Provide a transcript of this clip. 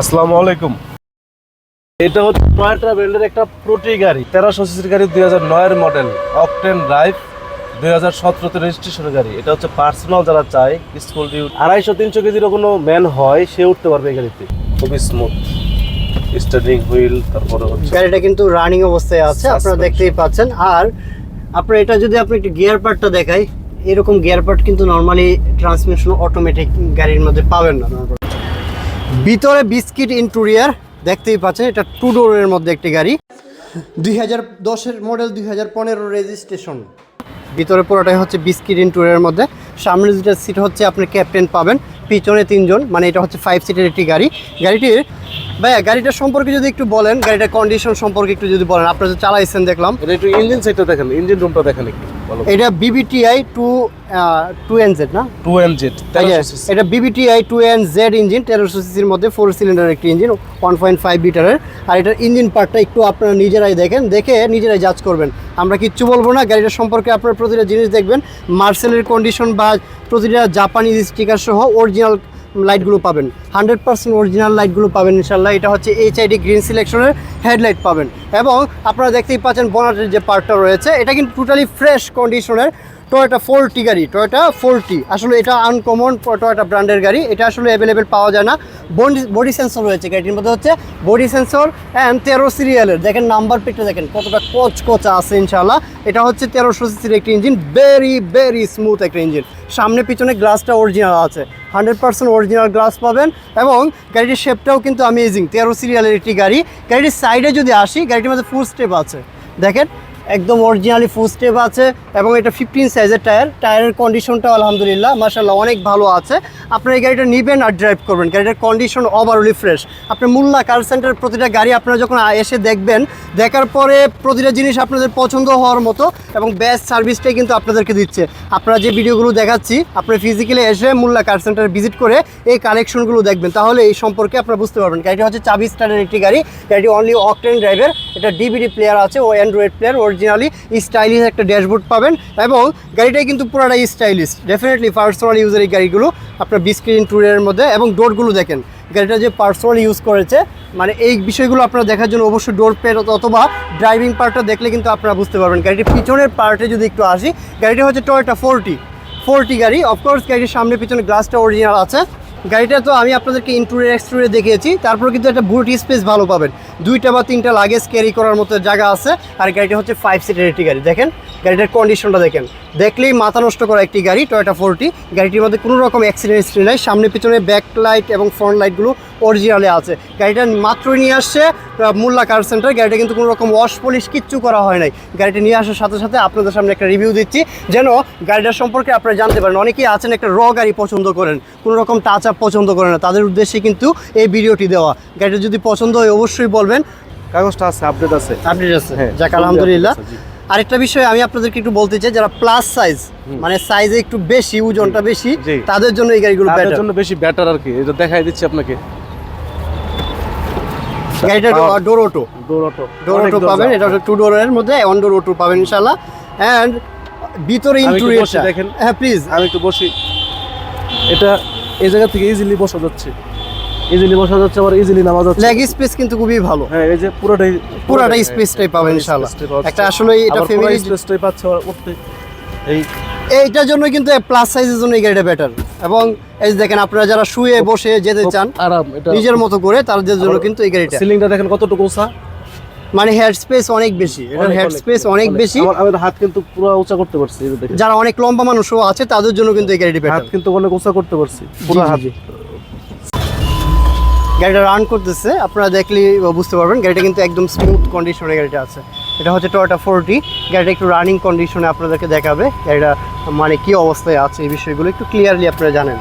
আসসালামু আলাইকুম। এটা হচ্ছে টয়োটা ব্র্যান্ডের একটা প্রোটি গাড়ি তেরোশো সিসির গাড়ি দুই হাজার নয়ের মডেল অকটেন ড্রাইভ দুই হাজার সতেরোতে রেজিস্ট্রেশনের গাড়ি। এটা হচ্ছে পার্সোনাল যারা চায় স্কুল ডিউ আড়াইশো তিনশো কেজির কোনো ম্যান হয় সে উঠতে পারবে এই গাড়িতে। খুবই স্মুথ স্টার্টিং হুইল তারপরে হচ্ছে গাড়িটা কিন্তু রানিং অবস্থায় আছে আপনারা দেখতেই পাচ্ছেন। আর আপনার এটা যদি আপনি একটু গিয়ার পার্টটা দেখাই এরকম গিয়ার পার্ট কিন্তু নর্মালি ট্রান্সমিশন অটোমেটিক গাড়ির মধ্যে পাবেন না। ভিতরে বিস্কিট ইন্টুরিয়ার দেখতেই পাচ্ছেন এটা টু ডোরের মধ্যে একটি গাড়ি। দুই হাজার দশের মডেল দুই হাজার পনেরো রেজিস্ট্রেশন ভিতরে পুরোটাই হচ্ছে বিস্কিট ইন্টুরিয়ার মধ্যে। সামনে দুটা সিট হচ্ছে আপনি ক্যাপ্টেন পাবেন পিছনে তিনজন মানে এটা হচ্ছে ফাইভ সিটের একটি গাড়ি। গাড়িটির ভাইয়া গাড়িটার সম্পর্কে যদি একটু বলেন গাড়িটার কন্ডিশন সম্পর্কে একটু যদি বলেন আপনারা যে চালাইছেন দেখলাম। এটা একটু ইঞ্জিন সাইডটা দেখেন ইঞ্জিন রুমটা দেখেন একটু এটা VVTI two two N Z না? টু এন জেড এটা VVTI two N Z engine তেরোশো সিসির মধ্যে ফোর সিলিন্ডার একটি ইঞ্জিন ওয়ান পয়েন্ট ফাইভ লিটারের আর এটার ইঞ্জিন পার্টটা একটু আপনারা নিজেরাই দেখেন দেখে নিজেরাই জাজ করবেন। আমরা কিচ্ছু বলব না গাড়িটার সম্পর্কে আপনারা প্রতিটা জিনিস দেখবেন। মার্সেলের কন্ডিশন বা প্রতিটা জাপানিজ স্টিকার সহ অরিজিনাল লাইটগুলো পাবেন। হান্ড্রেড পার্সেন্ট অরিজিনাল লাইটগুলো পাবেন ইনশাল্লাহ এটা হচ্ছে এইচআইডি গ্রিন সিলেকশনের হেডলাইট পাবেন। এবং আপনারা দেখতেই পাচ্ছেন বনাটের যে পার্টটা রয়েছে এটা কিন্তু টোটালি ফ্রেশ কন্ডিশনের টয়োটা ফোরটি গাড়ি টয়োটা ফোরটি আসলে এটা আনকমন টয়োটা ব্র্যান্ডের গাড়ি, এটা আসলে অ্যাভেলেবেল পাওয়া যায় না। বডি বডি সেন্সর রয়েছে গাড়িটির মধ্যে, হচ্ছে বডি সেন্সর অ্যান্ড তেরো সিরিয়ালের দেখেন নাম্বার প্লেটটা দেখেন, কতটা কচ কচা আছে ইনশাল্লাহ এটা হচ্ছে তেরোশো সিসির একটি ইঞ্জিন ভেরি ভেরি স্মুথ একটা ইঞ্জিন সামনে পিছনে গ্লাসটা অরিজিনাল আছে। হান্ড্রেড পার্সেন্ট অরিজিনাল গ্লাস পাবেন এবং গাড়িটির শেপটাও কিন্তু অ্যামেজিং তেরো সিরিয়ালের একটি গাড়ি। গাড়িটির সাইডে যদি আসি, গাড়িটির মধ্যে ফুল স্টেপ আছে। দেখেন একদম অরিজিনালি ফুল স্টেপ আছে এবং এটা ফিফটিন সাইজের টায়ার টায়ারের কন্ডিশনটাও আলহামদুলিল্লাহ মাসাল্লাহ অনেক ভালো আছে। আপনার এই গাড়িটা নেবেন আর ড্রাইভ করবেন গাড়িটার কন্ডিশন ওভারঅলি ফ্রেশ আপনার মুল্লা কার সেন্টার প্রতিটা গাড়ি আপনারা যখন এসে দেখবেন, দেখার পরে প্রতিটা জিনিস আপনাদের পছন্দ হওয়ার মতো এবং বেস্ট সার্ভিসটাই কিন্তু আপনাদেরকে দিচ্ছে। আপনারা যে ভিডিওগুলো দেখাচ্ছি আপনার ফিজিক্যালি এসে মুল্লা কার সেন্টার ভিজিট করে এই কালেকশনগুলো দেখবেন। তাহলে এই সম্পর্কে আপনারা বুঝতে পারবেন। গাড়িটা হচ্ছে চাবি স্টারের একটি গাড়ি। গাড়িটি অনলি অকটেন ড্রাইভার এটা ডিভিডি প্লেয়ার আছে, ও অ্যান্ড্রয়েড প্লেয়ার অরিজিনালি স্টাইলিশ একটা ড্যাশবোর্ড পাবেন এবং গাড়িটাই কিন্তু পুরাটাই স্টাইলিশ। ডেফিনেটলি পার্সোনাল ইউজের এই গাড়িগুলো আপনার বিস্ক্রিন ট্যুরের মধ্যে এবং ডোরগুলো দেখেন। গাড়িটা যে পার্সোনাল ইউজ করেছে মানে এই বিষয়গুলো আপনারা দেখার জন্য অবশ্যই ডোর প্লেট অথবা ড্রাইভিং পার্টটা দেখলে কিন্তু আপনারা বুঝতে পারবেন। গাড়িটির পিছনের পার্টে যদি একটু আসি, গাড়িটা হচ্ছে টয়োটা ফোরটি ফোরটি গাড়ি। অফকোর্স গাড়ির সামনে পিছনে গ্লাসটা অরিজিনাল আছে। গাড়িটা তো আমি আপনাদেরকে ইন্টুরিয়ার এক্সটুরিয়ার দেখিয়েছি। তারপর কিন্তু একটা বুট স্পেস ভালো পাবেন। দুইটা বা তিনটা লাগেজ ক্যারি করার মতো জায়গা আছে। আর গাড়িটা হচ্ছে ফাইভ সিটের একটি গাড়ি। দেখেন, গাড়িটার কন্ডিশনটা দেখেন। দেখলেই মাথা নষ্ট করা একটি গাড়ি টয়োটা ফোরটি গাড়িটির মধ্যে কোনো রকম অ্যাক্সিডেন্ট হিস্ট্রি নাই। সামনে পিছনে ব্যাক লাইট এবং ফ্রন্ট লাইটগুলো অরিজিনালে আছে। গাড়িটা মাত্রই নিয়ে আসছে মোল্লা কার সেন্টার গাড়িটা কিন্তু কোনো রকম ওয়াশ পলিশ কিচ্ছু করা হয় নাই। গাড়িটা নিয়ে আসার সাথে সাথে আপনাদের সামনে একটা রিভিউ দিচ্ছি। যেন গাড়িটার সম্পর্কে আপনারা জানতে পারেন। অনেকেই আছেন একটা র গাড়ি পছন্দ করেন কোনো রকম টাচ আপ পছন্দ করেন না। তাদের উদ্দেশ্যে কিন্তু এই ভিডিওটি দেওয়া। গাড়িটা যদি পছন্দ হয় অবশ্যই বলবেন। কাগজটা আছে আপডেট আছে। আপডেট আছে। হ্যাঁ, যাক আলহামদুলিল্লাহ। আরেকটা বিষয় আমি আপনাদেরকে একটু বলতে চাই যারা প্লাস সাইজ মানে সাইজে একটু বেশি ওজনটা বেশি তাদের জন্য এই গাড়িগুলো তাদের বেটার জন্য বেশি ব্যাটার আর কি। এটা দেখাই দিচ্ছি আপনাকে। গাড়িটা door auto door auto door auto পাবেন এটা হচ্ছে টু ডোরের মধ্যে অন ডোর অটো পাবেন ইনশাল্লাহ অ্যান্ড ভিতরে ইন্টুরিয়ারটা দেখেন। হ্যাঁ প্লিজ আমি একটু বসি। এটা এই জায়গা থেকে ইজিলি বসা যাচ্ছে। ইজিলি বসা যাচ্ছে আবার ইজিলি নামা যাচ্ছে। লেগ স্পেস কিন্তু খুবই ভালো। হ্যাঁ এই যে পুরোটাই পুরাটাই স্পেসটাই পাবেন ইনশাল্লাহ একটা আসলে এটা ফ্যামিলি স্পেসটাই পাচ্ছে আবার উঠতে। এই এইটার জন্য কিন্তু প্লাস সাইজের জন্য এই গাড়িটা বেটার এবং এই যে দেখেন আপনারা যারা শুয়ে বসে যেতে চান আরাম এটা নিজের মতো করে তাদের জন্য কিন্তু এই গাড়িটা। সিলিংটা দেখেন কতটুকু উঁচা। মানে হেড স্পেস অনেক বেশি এটার হেড স্পেস অনেক বেশি। আমার হাত কিন্তু পুরো উঁচা করতে পারছি যারা অনেক লম্বা মানুষও আছে তাদের জন্য কিন্তু এই গাড়িটি হাত কিন্তু অনেক উঁচা করতে পারছি পুরো হাত। গাড়িটা রান করতেছে, আপনারা দেখলে বুঝতে পারবেন, গাড়িটা কিন্তু একদম স্মুথ কন্ডিশনে গাড়িটা আছে। এটা হচ্ছে টয়োটা ফোরটি গাড়িটা একটু রানিং কন্ডিশনে আপনাদেরকে দেখাবে, গাড়িটা মানে কি অবস্থায় আছে এই বিষয়গুলো একটু ক্লিয়ারলি আপনারা জানেন।